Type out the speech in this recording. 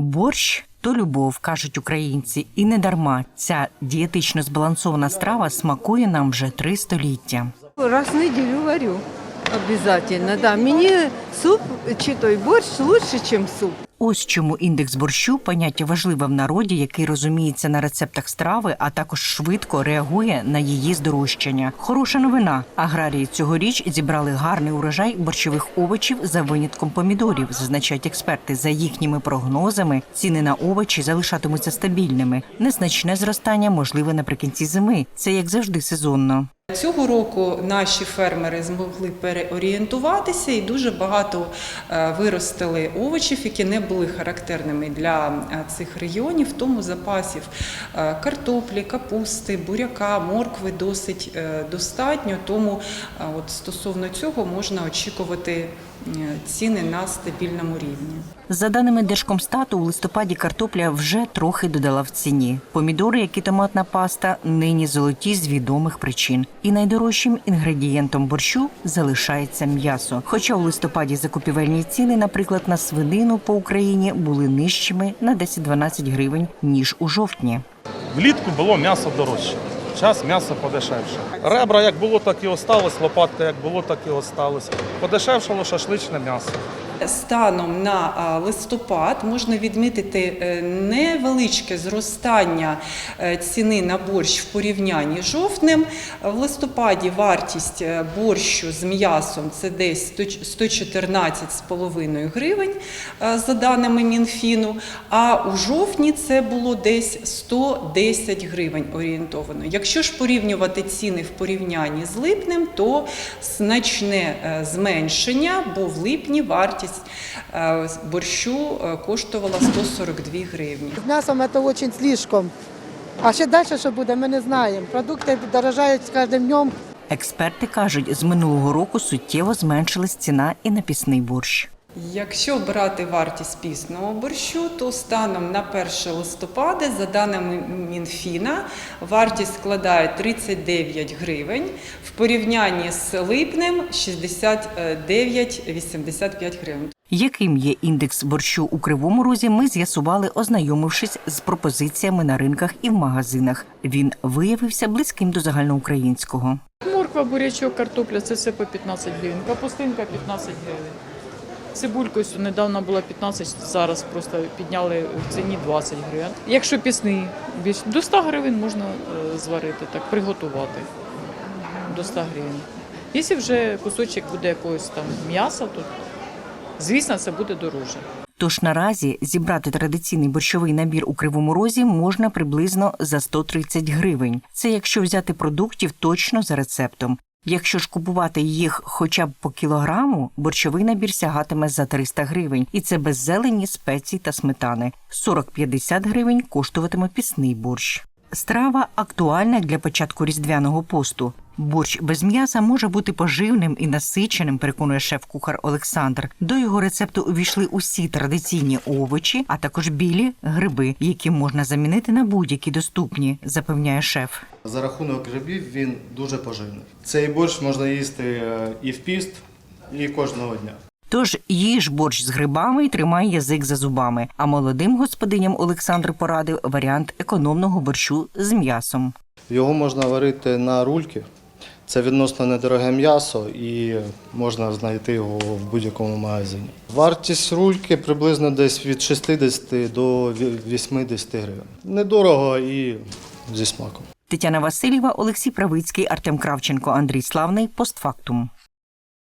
Борщ то любов, кажуть українці, і не дарма ця дієтично збалансована страва смакує нам вже три століття. Раз в неділю варю. обов'язково, да. Мені суп чи той борщ лучше, ніж суп. Ось чому індекс борщу поняття важливе в народі, який розуміється на рецептах страви, а також швидко реагує на її здорожчання. Хороша новина. Аграрії цьогоріч зібрали гарний урожай борщових овочів за винятком помідорів, зазначають експерти. За їхніми прогнозами ціни на овочі залишатимуться стабільними. Незначне зростання можливе наприкінці зими. Це як завжди сезонно. Цього року наші фермери змогли переорієнтуватися і дуже багато е, виростили овочів, які не були характерними для е, цих регіонів. Тому запасів е, картоплі, капусти, буряка, моркви досить достатньо. Тому от стосовно цього можна очікувати ціни на стабільному рівні. За даними Держкомстату, у листопаді картопля вже трохи додала в ціні. Помідори, як і томатна паста, нині золоті з відомих причин. І найдорожчим інгредієнтом борщу залишається м'ясо. Хоча у листопаді закупівельні ціни, наприклад, на свинину по Україні були нижчими на 10-12 гривень ніж у жовтні. Влітку було м'ясо дорожче. Час м'ясо подешевше. Ребра як було, так і осталось, лопатки як було, так і осталось. Подешевшало шашличне м'ясо. Станом на листопад можна відмітити е, невеличке зростання е, ціни на борщ в порівнянні з жовтнем. В листопаді вартість е, борщу з м'ясом це десь 114,5 гривень за даними Мінфіну, а у жовтні це було десь 110 гривень орієнтовано. Якщо ж порівнювати ціни в порівнянні з липнем, то значне зменшення, бо в липні вартість е, борщу е, коштувала 142 гривні. З м'ясом це дуже слишком. А ще далі, що буде, ми не знаємо. Продукти дорожають з кожним днем. Експерти кажуть, з минулого року суттєво зменшилась ціна і на пісний борщ. Якщо брати вартість пісного борщу, то станом на 1 листопада, за даними Мінфіна, вартість складає 39 гривень, в порівнянні з липнем 69,85 гривень. Яким є індекс борщу у Кривому Розі, ми з'ясували, ознайомившись з пропозиціями на ринках і в магазинах. Він виявився близьким до загальноукраїнського. Морква, бурячок, картопля це все по 15 гривень. Капустинка 15 гривень. Цибулька недавно була 15, зараз просто підняли в ціні 20 гривень. Якщо пісний, до 100 гривень можна е, зварити, так, приготувати до 100 гривень. Якщо вже кусочок буде якогось там м'яса, то звісно це буде дорожче. Тож наразі зібрати традиційний борщовий набір у Кривому Розі можна приблизно за 130 гривень. Це якщо взяти продуктів точно за рецептом. Якщо ж купувати їх хоча б по кілограму, борщовий набір сягатиме за 300 гривень, і це без зелені, спецій та сметани. 40-50 гривень коштуватиме пісний борщ. Страва актуальна для початку різдвяного посту. Борщ без м'яса може бути поживним і насиченим, переконує шеф-кухар Олександр. До його рецепту увійшли усі традиційні овочі, а також білі гриби, які можна замінити на будь-які доступні, запевняє шеф. За рахунок грибів він дуже поживний. Цей борщ можна їсти е, і в піст, і кожного дня. Тож їж борщ з грибами і тримай язик за зубами. А молодим господиням Олександр порадив варіант економного борщу з м'ясом. Його можна варити на рульки. Це відносно недороге м'ясо і можна знайти його в будь-якому магазині. Вартість рульки приблизно десь від 60 до 80 гривень. Недорого і зі смаком. Тетяна Васильєва, Олексій Правицький, Артем Кравченко, Андрій Славний. Постфактум.